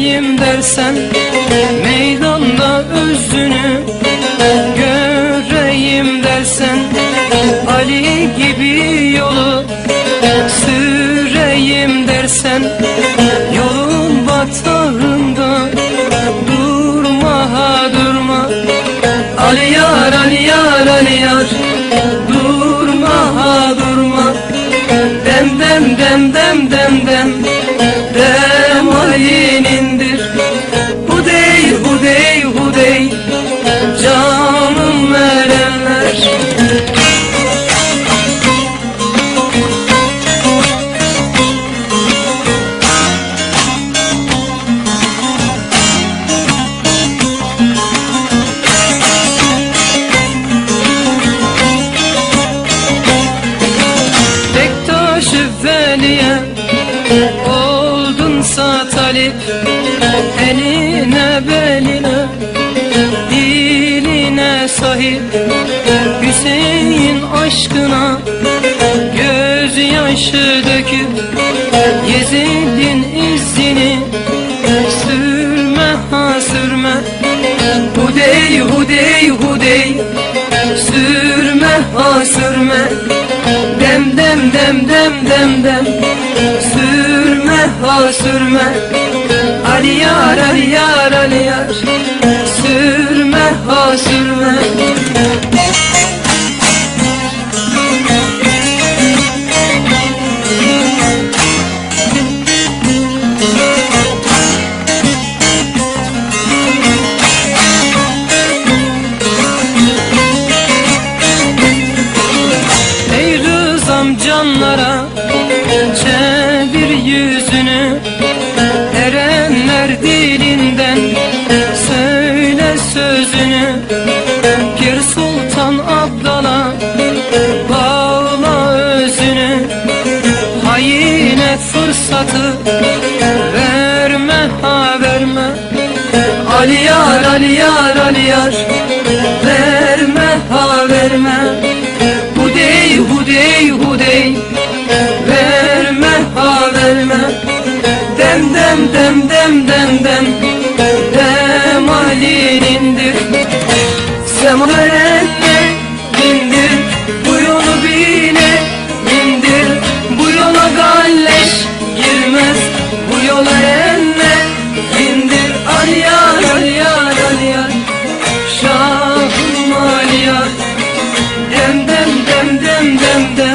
Neredeyim dersen Meydanda özünü Veli'ye oldunsa talip Eline beline diline sahip. Hüseyin aşkına gözyaşı döküp Yezid'in izini sürme ha sürme. Hudey hudey hudey sürme ha sürme Dem dem dem dem dem. Sürme ha sürme. Ali yar Ali yar Ali yar. Sürme ha sürme rızam canlara Çevir yüzünü Erenler dilinden Söyle sözünü. Pir Sultan Abdal'a Bağla özünü. Hayine fırsatı Verme ha verme. Ali yar Ali yar Ali yar. Verme ha verme Dem dem dem dem dem. Dem Ali'nindir Semerenne bindir Bu yolu bile bindir Bu yola galleş girmez. Bu yola enne bindir Aliyar aliyar aliyar Şahım aliyar Dem dem dem dem dem dem